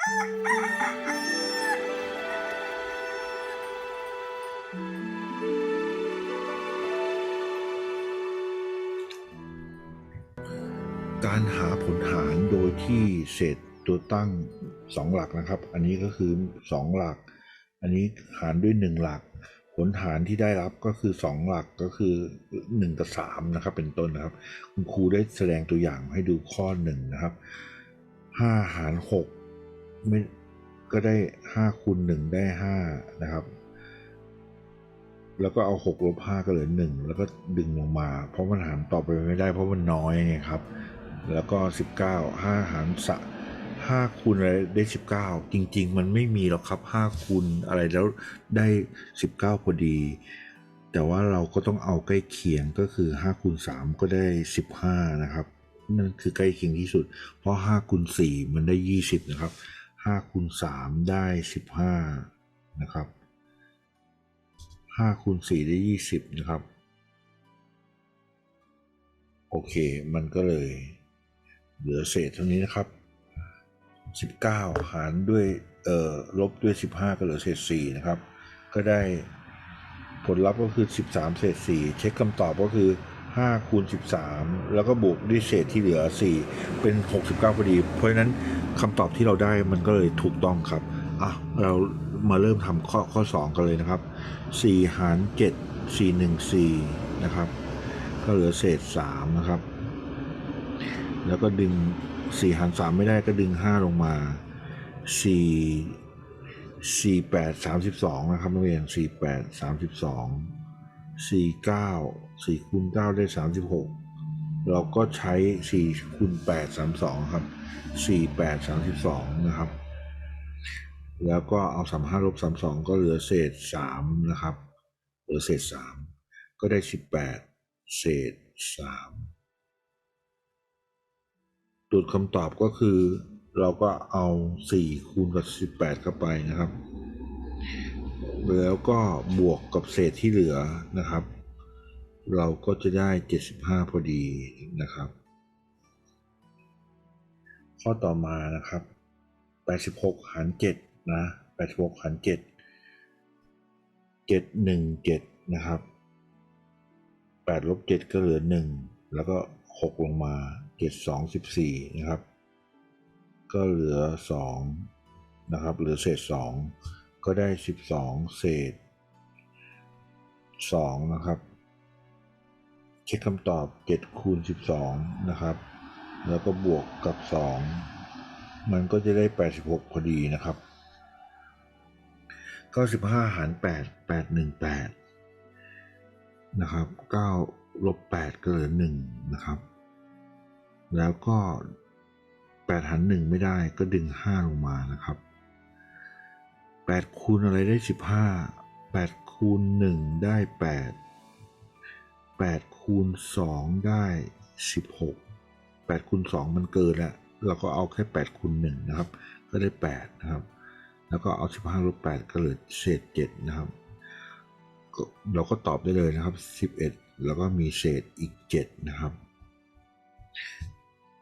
การหาผลหารโดยที่เศษตัวตั้งสองหลักนะครับ อันนี้ก็คือสองหลัก อันนี้หารด้วยหนึ่งหลัก ผลหารที่ได้รับก็คือสองหลักก็คือหนึ่งกับสามนะครับ เป็นต้นนะครับ คุณครูได้แสดงตัวอย่างให้ดูข้อหนึ่งนะครับห้าหารหก ไม่ก็ได้ห้าคูณหนึ่งได้ห้านะครับ แล้วก็เอาหกลบห้าก็เหลือหนึ่งแล้วก็ดึงลงมา เพราะมันหารต่อไปไม่ได้เพราะมันน้อยไงครับ แล้วก็สิบเก้าห้าหารสะห้าคูณอะไรได้สิบเก้าจริง ๆ มันไม่มีหรอกครับห้าคูณอะไรแล้วได้สิบเก้าพอดี แต่ว่าเราก็ต้องเอาใกล้เคียงก็คือห้าคูณสามก็ได้สิบห้านะครับนั่นคือใกล้เคียงที่สุด เพราะห้าคูณสี่มันได้ยี่สิบนะครับ ห้าคูณสามได้สิบห้านะครับห้าคูณสี่ได้ยี่สิบนะครับ โอเค มันก็เลยเหลือเศษเท่านี้นะครับ 19 หารด้วย เอ่อ ลบด้วย 15 ก็เหลือเศษ 4 นะครับ ก็ได้ผลลัพธ์ก็คือ 13 เศษ 4 เช็คคำตอบก็คือ 5คูณ13 แล้วก็บวกด้วยเศษที่เหลือ 4 เป็น 69 พอดี เพราะฉะนั้นคำตอบที่เราได้มันก็เลยถูกต้องครับอะเรามาเริ่มทำข้อข้อ 2 กันเลยนะครับ 4 หาร 7 4 1 4 นะครับ ก็เหลือเศษ 3 นะครับ แล้วก็ดึง 4 หาร 3 ไม่ได้ก็ดึง 5 ลงมา 4 4 8 32 นะครับนักเรียน4 8 32 4 9 4คูณ9ได้ 36 เราก็ใช้4คูณ8 32 ครับ 4 8 32 นะครับ แล้วก็เอา 35ลบ32 ก็เหลือเศษ 3 นะครับ เหลือเศษ 3 ก็ได้ 18 เศษ 3ตรวจคำตอบก็คือเราก็เอา 4 คูณกับ 18 เข้าไปนะครับ แล้วก็บวกกับเศษที่เหลือนะครับ เราก็จะได้ 75 พอดีนะครับ ข้อต่อมานะครับ 86 หาร 7 นะ 86 หาร 7 7 1 7 นะครับ 8 ลบ 7 ก็เหลือ 1 แล้วก็ 6 ลงมา 7 2 14 นะครับ ก็เหลือ 2 นะครับ เหลือเศษ 2 ก็ได้ 12 เศษ 2 นะครับ เช็คคำตอบ 7 คูณ 12 นะครับ แล้วก็บวกกับ 2 มันก็จะได้ 86 พอดีนะครับ 95 หาร 8 8 1 8 นะครับ 9 ลบ 8 ก็เหลือ 1 นะครับ แล้วก็ 8 หาร 1 ไม่ได้ก็ดึง 5 ลงมานะครับ 8คูณอะไรได้ 15 8คูณ1ได้ 8 8คูณ2ได้ 16 8คูณ2มันเกินแล้วเราก็เอาแค่8คูณ1นะครับ ก็ได้ 8 นะครับ แล้วก็เอา 15ลบ8ก็เหลือเศษ7นะครับ เราก็ตอบได้เลยนะครับ 11 แล้วก็มีเศษอีก 7 นะครับ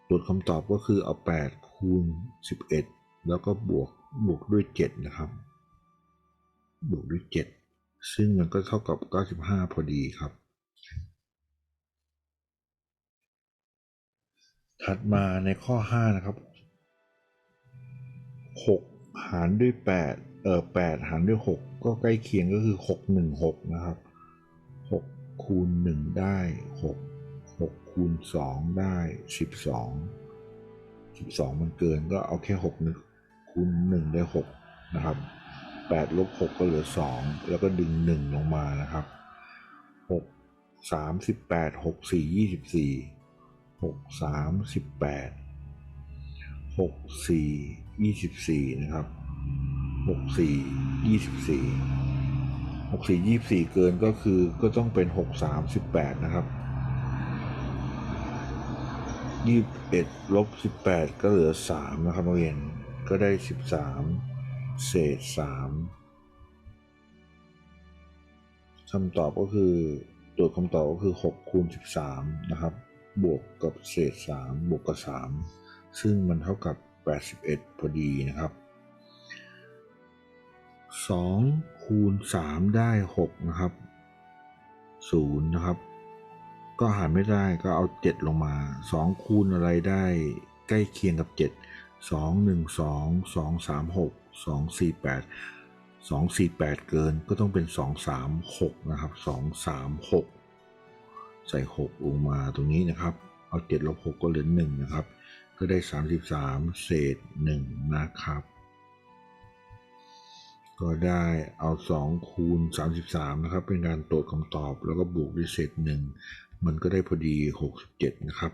ตรวจคำตอบก็คือเอา 8 คูณ 11 แล้วก็บวกบวกด้วย 7 นะครับ บวกด้วย 7 ซึ่งมันก็เท่ากับ 95 พอดีครับ ถัดมาในข้อ 5 นะครับ 6 หารด้วย 8 เอ่อ 8 หารด้วย 6 ก็ใกล้เคียงก็คือ 6 1 6 นะครับ 6 คูณ 1 ได้ 6 6 คูณ 2 ได้ 12 12 มันเกินก็เอาแค่6 1คูณ 1 ได้ 6 นะครับ 8ลบ6ก็เหลือ 2 แล้วก็ดึง 1 ลงมานะครับ 6 38 6 4 24 6 38 6 4 24 นะครับ 6 4 24 6 4 24 เกินก็คือก็ต้องเป็น 6 38 นะครับ 21ลบ18 ก็เหลือ 3 นะครับนักเรียนก็ได้ 13 เศษ3คำตอบก็คือตรวจคำตอบก็คือ 6 คูณ 13 นะครับ บวกกับเศษ 3 บวกกับ 3 ซึ่งมันเท่ากับ 81 พอดีนะครับสองคูณสามได้หกนะครับศูนย์นะครับ ก็หารไม่ได้ก็เอาเจ็ดลงมาสองคูณอะไรได้ใกล้เคียงกับเจ็ดสองห นึ่งสองสองสามหกสองสี่แปดสองสี่แปดเกินก็ต้องเป็นสองสามหกนะครับสองสามหกใส่หกลงมาตรงนี้นะครับ เอาเจ็ดลบหกก็เหลือหนึ่งนะครับ ก็ได้สามสิบสามเศษหนึ่งนะครับ ก็ได้เอาสองคูณสามสิบสามนะครับ เป็นการตรวจคำตอบแล้วก็บวกด้วยเศษหนึ่งมันก็ได้พอดีหกสิบเจ็ดนะครับ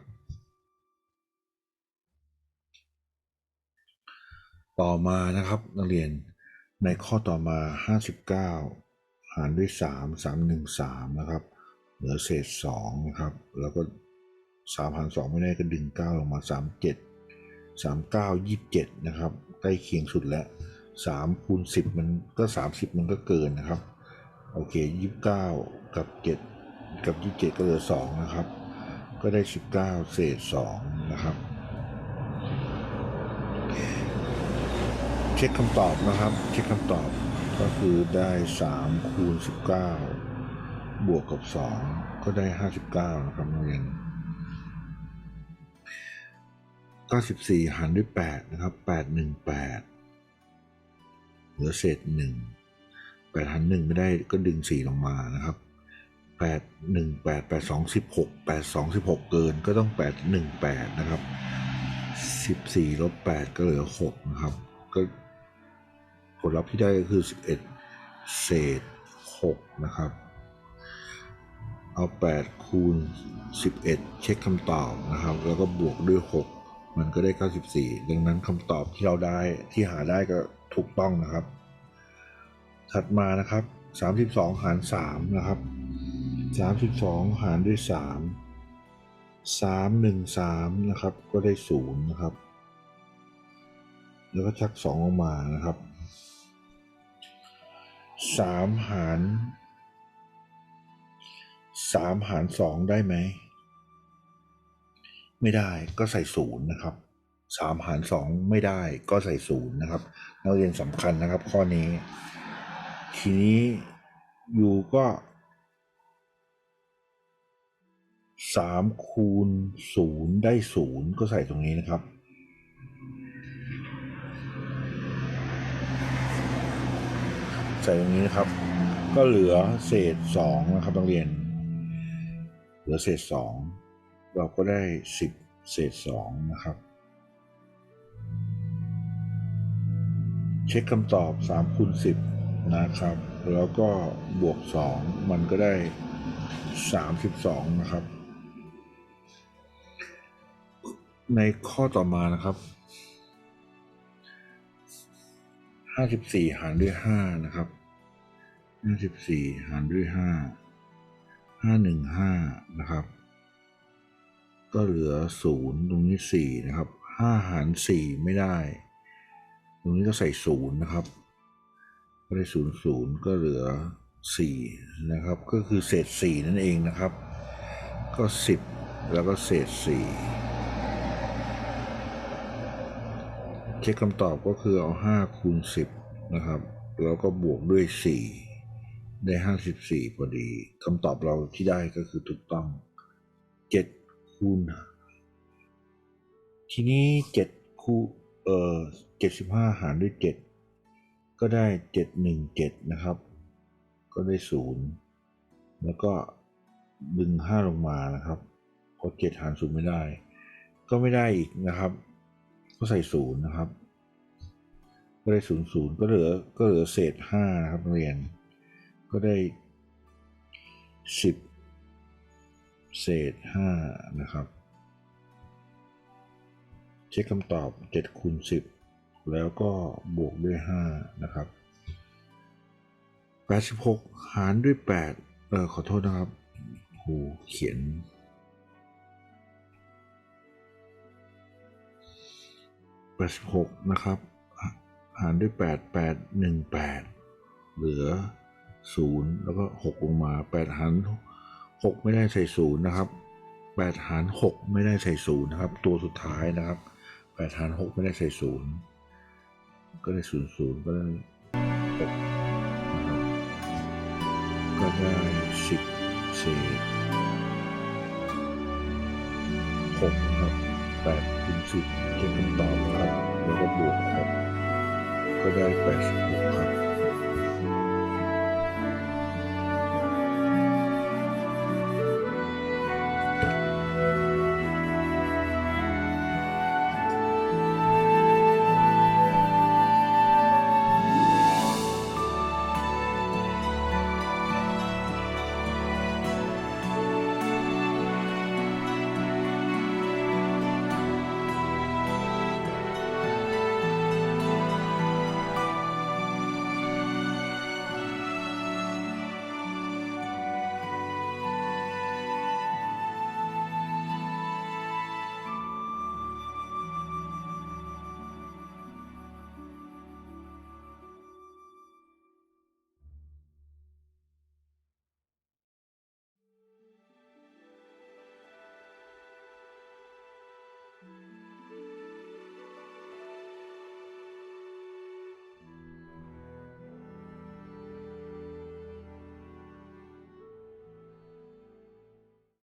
ต่อมานะครับนักเรียนในข้อต่อมา 59 หารด้วย 3 313 นะครับ เหลือเศษ2นะครับ แล้วก็ 3 หาร 2 ไม่ได้ก็ดึง 9 ลงมา 37 39 27 นะครับ ใกล้เคียงสุดแล้ว3คูณ10 มันก็ 30 มันก็เกินนะครับ โอเค 29 กับ 7 กับ 27 ก็เหลือ 2 นะครับ ก็ได้ 19 เศษ 2 นะครับ เช็คคำตอบนะครับ เช็คคำตอบก็คือได้3คูณ19 บวกกับ 2 ก็ได้ 59 นะครับนักเรียน94 หารด้วย 8 นะครับ 818 เหลือเศษ 1 8 หาร 1 ไม่ได้ก็ดึง 4 ลงมานะครับ 8 1 8 8 2 16 8 2 16 เกินก็ต้อง 8 1 8 นะครับ 14 ลบ 8 ก็เหลือ 6 นะครับ ก็ ลลัพธ์ที่ได้ก็คือ 11 เศษ 6 นะครับ เอา 8 คูณ 11 เช็คคำตอบนะครับ แล้วก็บวกด้วย 6 มันก็ได้ 94 ดังนั้นคำตอบที่เราได้ที่หาได้ก็ถูกต้องนะครับ ถัดมานะครับ 32 หาร 3 นะครับ 32 หารด้วย 3 3 1 3 นะครับ ก็ได้ 0 นะครับแล้วก็ชัก2ออกมานะครับ 3หาร3หาร2ได้ไหม ไม่ได้ก็ใส่0นย์นะครับ3หาร2ไม่ได้ก็ใส่0นย์นะครับนักเรียนสำคัญนะครับ ข้อนี้ ทีนี้ยูก็3คูณ0ได้0ก็ใส่ตรงนี้นะครับ ใส่ตรงนี้นะครับ ก็เหลือเศษ2นะครับนักเรียน เหลือเศษ2เราก็ได้10เศษ2นะครับ เช็คคำตอบ3คูณ10 นะครับ แล้วก็บวก 2 มันก็ได้ 32 นะครับ ในข้อต่อมานะครับ ห้าสิบสี่หารด้วยห้านะครับห้าสิบสี่หารด้วยห้าห้าหนึ่งห้านะครับ ก็เหลือศูนย์ตรงนี้สี่นะครับห้าหารสี่ไม่ได้ ตรงนี้ก็ใส่ศูนย์นะครับก็ได้ศูนย์ศูนย์ก็เหลือสี่นะครับ ก็คือเศษสี่นั่นเองนะครับ ก็สิบแล้วก็เศษสี่ เช็คคำตอบก็คือเอา 5 คูณ 10 นะครับ แล้วก็บวกด้วย 4 ได้ 54 พอดีคำตอบเราที่ได้ก็คือถูกต้อง 7 คูณ ทีนี้ 7 คูเอ่อ75 หารด้วย 7 ก็ได้ 717 นะครับ ก็ได้ 0 แล้วก็ดึง 5 ลงมานะครับเพราะ7หาร0ไม่ได้ ก็ไม่ได้อีกนะครับ ก็ใส่0นย์นะครับ ก็ได้0 0ก็เหลือก็เหลือเศษ5นะครับเรียน ก็ได้10เศษ5นะครับ เช็คคำตอบ7คูณ10แล้วก็บวกด้วย5นะครับ86 หารด้วย8เออขอโทษนะครับโหเขียน 86 นะครับ หารด้วย 8 8 1 8 เหลือ 0 แล้วก็ 6 ลงมา 8 หาร 6 ไม่ได้ใส่ 0 นะครับ 8 หาร 6 ไม่ได้ใส่ 0 นะครับ ตัวสุดท้ายนะครับ 8 หาร 6 ไม่ได้ใส่ 0 ก็ได้ 0 0 ก็ได้6ได้สิบเศษหกครับ แปดคูณสิบเก็บคำตอบครับ แล้วก็บวกครับ ก็ได้แปดสิบหกครับ